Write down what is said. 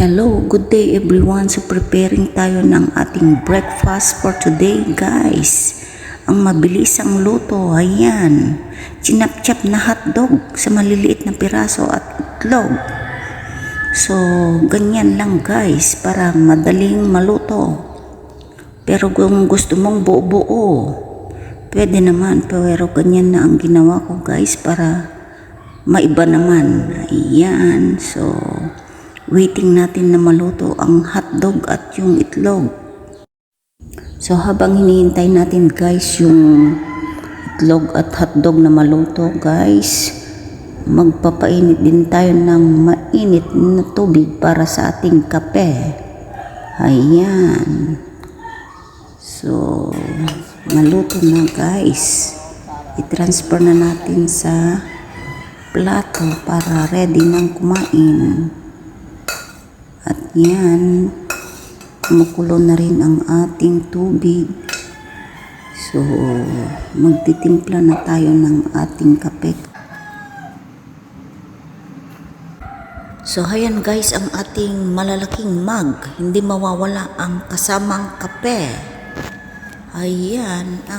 Hello, good day everyone. So preparing tayo ng ating breakfast for today guys. Ang mabilisang luto, ayan. Chinap-chap na hotdog sa maliliit na piraso at itlog. So, ganyan lang guys para madaling maluto. Pero kung gusto mong buo-buo, pwede naman. Pero ganyan na ang ginawa ko guys para maiba naman. Ayan. So, waiting natin na maluto ang hotdog at yung itlog. So habang hinihintay natin guys yung itlog at hotdog na maluto guys, magpapainit din tayo ng mainit na tubig para sa ating kape. Ayan. So, naluto na guys. I-transfer na natin sa plato para ready nang kumain. At yan, kumukulo na rin ang ating tubig. So, magtitimpla na tayo ng ating kape. So, ayan guys, ang ating malalaking mug. Hindi mawawala ang kasamang kape. Ayan, ang